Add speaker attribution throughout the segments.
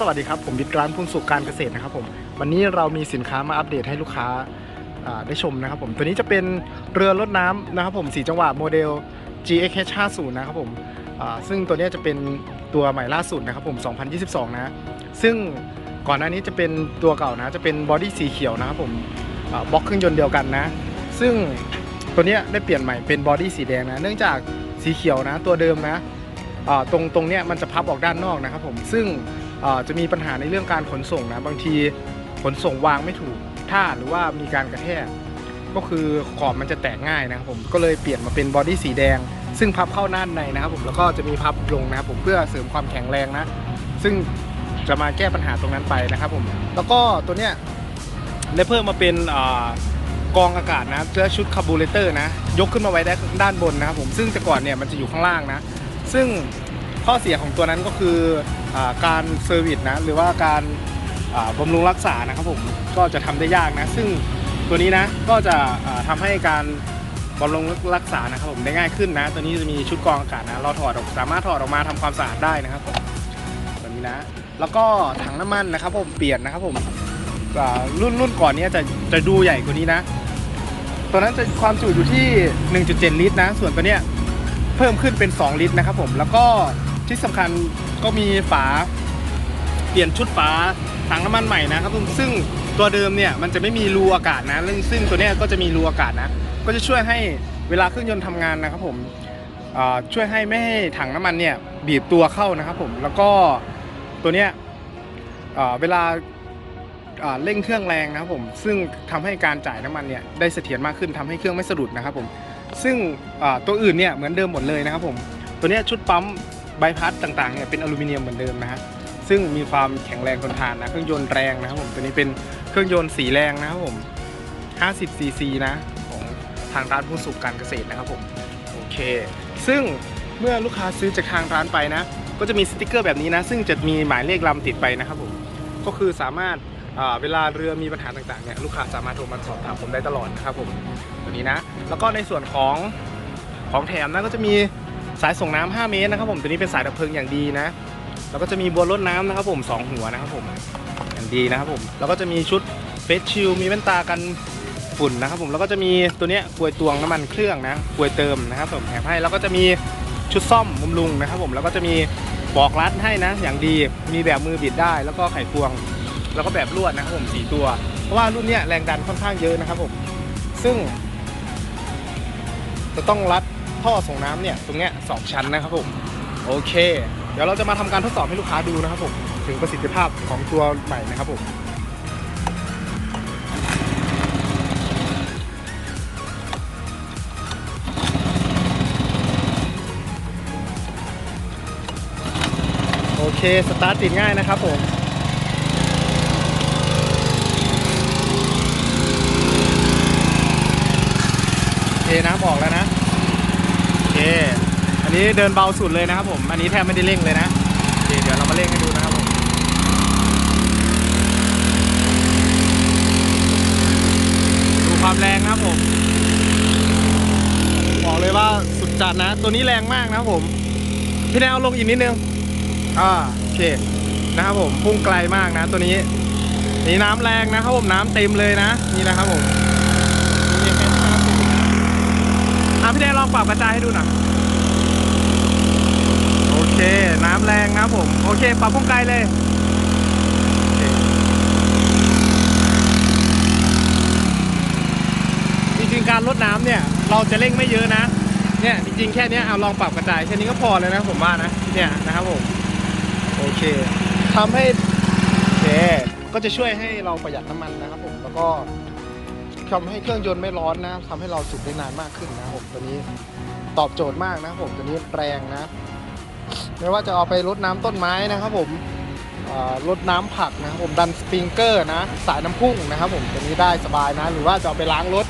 Speaker 1: สวัสดีครับ ผมวิทย์ร้านพุนสุขการเกษตรนะครับผมวันนี้เรามีสินค้ามาอัปเดตให้ลูกค้าได้ชมนะครับผมตัวนี้จะเป็นเรือรถน้ำนะครับผมสีจังหวะโมเดล GXH 50นะครับผมซึ่งตัวนี้จะเป็นตัวใหม่ล่าสุดนะครับผม 2022 นะ ซึ่งก่อนหน้านี้จะเป็นตัวเก่านะ จะเป็นบอดี้สีเขียวนะครับผมบล็อกเครื่องยนต์เดียวกันนะ ซึ่งตัวนี้ได้เปลี่ยนใหม่เป็นบอดี้สีแดงนะ เนื่องจากสีเขียวนะตัวเดิมนะตรงตรงเนี้ยมันจะพับออกด้านนอกนะครับผม ซึ่ง จะมีปัญหาในเรื่องการขนส่งนะบางทีขนส่งวางไม่ถูกท่าหรือว่ามีการกระแทกก็คือขอบมันจะแตกง่ายนะครับผมก็เลยเปลี่ยนมาเป็นบอดี้สีแดง ซึ่งพับเข้าด้านในนะครับผมแล้วก็จะมีพับลงนะครับผมเพื่อเสริมความแข็งแรงนะ ซึ่งจะมาแก้ปัญหาตรงนั้นไปนะครับผมแล้วก็ตัวเนี้ยได้เพิ่มมาเป็นกองอากาศนะเพื่อชุดคาร์บูเรเตอร์นะ ยกขึ้นมาไว้ได้ด้านบนนะครับผมซึ่งแต่ก่อนเนี่ยมันจะอยู่ข้างล่างนะ ซึ่งข้อเสียของตัวนั้นก็คือ การเซอร์วิสนะหรือว่าการบำรุงรักษานะครับผมก็จะทำได้ยากนะ ซึ่งตัวนี้นะก็จะอ่าทำให้การบำรุงรักษานะครับผมได้ง่ายขึ้นนะ ตัวนี้จะมีชุดกรองอากาศนะเราถอดออกสามารถถอดออกมาทำความสะอาดได้นะครับผมตัวนี้นะ แล้วก็ถังน้ำมันนะครับผมเปลี่ยนนะครับผมรุ่นรุ่นก่อนเนี้จะจะดูใหญ่กว่านี้นะ ตัวนั้นจะความจุอยู่ที่ 1.7 ลิตรนะ ส่วนตัวเนี้ยเพิ่มขึ้นเป็น 2 ลิตรนะครับผมแล้วก็ ที่สำคัญก็มีฝาเปลี่ยนชุดฝาถังน้ำมันใหม่นะครับซึ่งตัวเดิมเนี่ยมันจะไม่มีรูอากาศนะซึ่งตัวเนี้ยก็จะมีรูอากาศนะ ก็จะช่วยให้เวลาเครื่องยนต์ทำงานนะครับผมช่วยให้ไม่ให้ถังน้ำมันเนี่ยบีบตัวเข้านะครับผมแล้วก็ตัวเนี้ยเวลาเร่งเครื่องแรงนะครับผมซึ่งทำให้การจ่ายน้ำมันเนี่ยได้เสถียรมากขึ้นทำให้เครื่องไม่สะดุดนะครับผมซึ่งตัวอื่นเนี่ยเหมือนเดิมหมดเลยนะครับผมตัวเนี้ยชุดปั๊ม ใบพัดต่างๆเนี่ยเป็นอลูมิเนียมเหมือนเดิมนะฮะซึ่งมีความแข็งแรงทนทานนะเครื่องยนต์แรงนะครับผมตัวนี้เป็นเครื่องยนต์สีแรงนะครับผม 50 ซีซีนะของทางร้านผู้สุขการเกษตรนะครับผมโอเค ซึ่งเมื่อลูกค้าซื้อจากทางร้านไปนะ ก็จะมีสติกเกอร์แบบนี้นะ ซึ่งจะมีหมายเลขลำติดไปนะครับผมก็คือสามารถเวลาเรือมีปัญหาต่างๆเนี่ยลูกค้าสามารถโทรมาสอบถามผมได้ตลอดนะครับผมตัวนี้นะ แล้วก็ในส่วนของของแถมนะก็จะมี สายส่งน้ำ5เมตรนะครับผมตัวนี้เป็นสายดับเพลิงอย่างดีนะแล้วก็จะมีบัวรดน้ำนะครับผมสองหัวนะครับผมอย่างดีนะครับผมแล้วก็จะมีชุดเฟสชิลมีแว่นตากันฝุ่นนะครับผมแล้วก็จะมีตัวเนี้ยกลวยตวงน้ำมันเครื่องนะกลวยเติมนะครับผมแถมให้แล้วก็จะมีชุดซ่อมบำรุงนะครับผมแล้วก็จะมีปลอกรัดให้นะ อย่างดีมีแบบมือบิดได้ แล้วก็ไขควง แล้วก็แบบลวดนะครับผมสี่ตัว เพราะว่ารุ่นเนี้ยแรงดันค่อนข้างเยอะนะครับผมซึ่ง จะต้องรัด ท่อส่งน้ำเนี่ยตรงเนี้ยสองชั้นนะครับผมโอเค เดี๋ยวเราจะมาทำการทดสอบให้ลูกค้าดูนะครับผมถึงประสิทธิภาพของตัวใหม่นะครับผมโอเค สตาร์ทติดง่ายนะครับผมเทน้ำออกแล้วนะ เค อันนี้เดินเบาสุดเลยนะครับผม อันนี้แทบไม่ได้เร่งเลยนะโอเคเดี๋ยวเรามาเร่งให้ดูนะครับผมดูความแรงนะครับผม บอกเลยว่าสุดจัดนะ ตัวนี้แรงมากนะครับผม พี่แนวลงอีกนิดนึง อ่าโอเคนะครับผมพุ่งไกลมากนะ ตัวนี้นี่น้ำแรงนะครับผมน้ำเต็มเลยนะ นี่นะครับผมนี่แค่ห้าสิบนะ องปรับกระจายให้ดูหน่อยโอเค น้ำแรงนะผม โอเค ปรับพุ่งไกลเลยจริงๆการลดน้ำเนี่ย เราจะเร่งไม่เยอะนะ เนี่ยจริงๆแค่นี้เอาลองปรับกระจายแค่นี้ก็พอเลยนะผมว่านะ เนี่ยนะครับผม โอเคทำให้โอเค ก็จะช่วยให้เราประหยัดน้ำมันนะครับผม แล้วก็ ทำให้เครื่องยนต์ไม่ร้อนนะทำให้เราสุดได้นานมากขึ้นนะผมตัวนี้ตอบโจทย์มากนะผมตัวนี้แรงนะ ไม่ว่าจะเอาไปรดน้ำต้นไม้นะครับผมรดน้ำผักนะครับผมดันสปริงเกอร์นะ สายน้ำพุ่งนะครับผมตัวนี้ได้สบายนะ หรือว่าจะเอาไปล้างรถ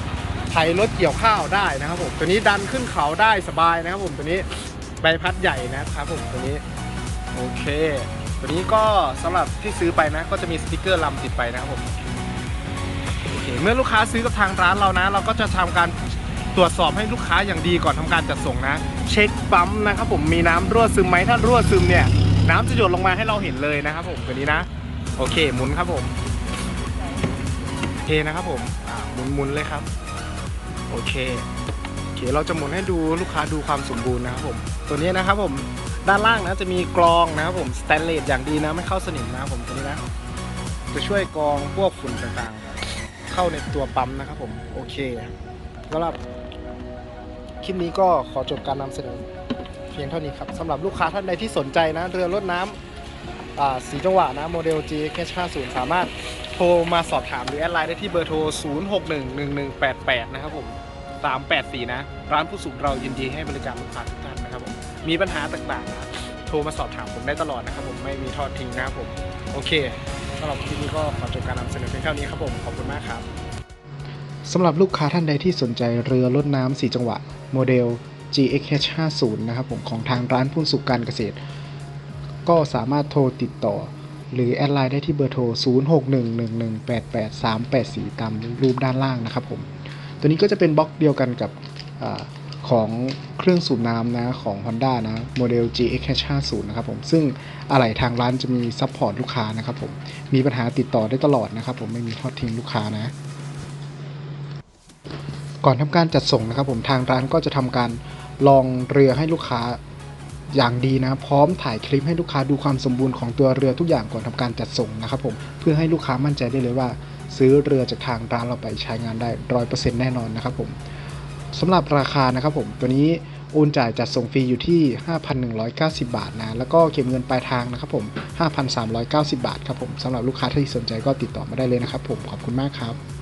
Speaker 1: ไถรถเกี่ยวข้าวได้นะครับผมตัวนี้ดันขึ้นเขาได้สบายนะครับผมตัวนี้ใบพัดใหญ่นะครับผมตัวนี้โอเคตัวนี้ก็สำหรับที่ซื้อไปนะ ก็จะมีสติกเกอร์ลำติดไปนะครับผม เคเมื่อลูกค้าซื้อกับทางร้านเรานะ เราก็จะทำการตรวจสอบให้ลูกค้าอย่างดีก่อนทำการจัดส่งนะ เช็คปั๊มนะครับผมมีน้ำรั่วซึมไหมถ้ารั่วซึมเนี่ยน้ำจะหยดลงมาให้เราเห็นเลยนะครับผมตัวนี้นะ โอเคหมุนครับผมเทนะครับผมหมุนหมุนเลยครับ โอเคโอเคเราจะหมุนให้ดูลูกค้าดูความสมบูรณ์นะครับผมตัวนี้นะครับผมด้านล่างนะจะมีกรองนะครับผมสแตนเลสอย่างดีนะไม่เข้าสนิมนะครับผมตัวนี้นะจะช่วยกรองพวกฝุ่นต่างๆ เข้าในตัวปั๊มนะครับผมโอเคสำหรับคลิปนี้ก็ขอจบการนำเสนอเพียงเท่านี้ครับสำหรับลูกค้าท่านใดที่สนใจนะ เรือรถน้ำอ่าสีจังหวะนะโมเดล GX 50 สามารถโทรมาสอบถามหรือแอดไลน์ได้ที่เบอร์โทร 06111188 นะครับผม 384 นะ ร้านผู้สูงเรายินดีให้บริการลูกค้าทุกท่านนะครับผม มีปัญหาต่างๆนะ โทรมาสอบถามผมได้ตลอดนะครับผม ไม่มีทอดทิ้งนะครับผม โอเค สำหรับคลิปนี้ก็ขอจบการนำเสนอเพียงเท่านี้ครับผมขอบคุณมากครับสำหรับลูกค้าท่านใดที่สนใจเรือรถน้ำสีจังหวะ โมเดล GXH 50นะครับผมของทางร้านพุ่นสุขการเกษตร ก็สามารถโทรติดต่อ หรือแอดไลน์ได้ที่เบอร์โทร 0611188384 ตามรูปด้านล่างนะครับผม ตัวนี้ก็จะเป็นบล็อกเดียวกันกับ ของเครื่องสูบน้ำนะของ Honda นะโมเดล G X 50นะครับผมซึ่งอะไหล่ทางร้านจะมีซัพพอร์ตลูกค้านะครับผมมีปัญหาติดต่อได้ตลอดนะครับผมไม่มีทอดทิ้งลูกค้านะก่อนทำการจัดส่งนะครับผมทางร้านก็จะทำการลองเรือให้ลูกค้าอย่างดีนะ พร้อมถ่ายคลิปให้ลูกค้าดูความสมบูรณ์ของตัวเรือทุกอย่างก่อนทำการจัดส่งนะครับผมเพื่อให้ลูกค้ามั่นใจได้เลยว่า ซื้อเรือจากทางร้านเราไปใช้งานได้ร้อยเปอร์เซ็นต์แน่นอนนะครับผม สำหรับราคานะครับผมตัวนี้โอนจ่ายจัดส่งฟรีอยู่ที่ 5,190 บาทนะแล้วก็เก็บเงินปลายทางนะครับผม 5,390 บาทครับผมสำหรับลูกค้าที่สนใจก็ติดต่อมาได้เลยนะครับผมขอบคุณมากครับ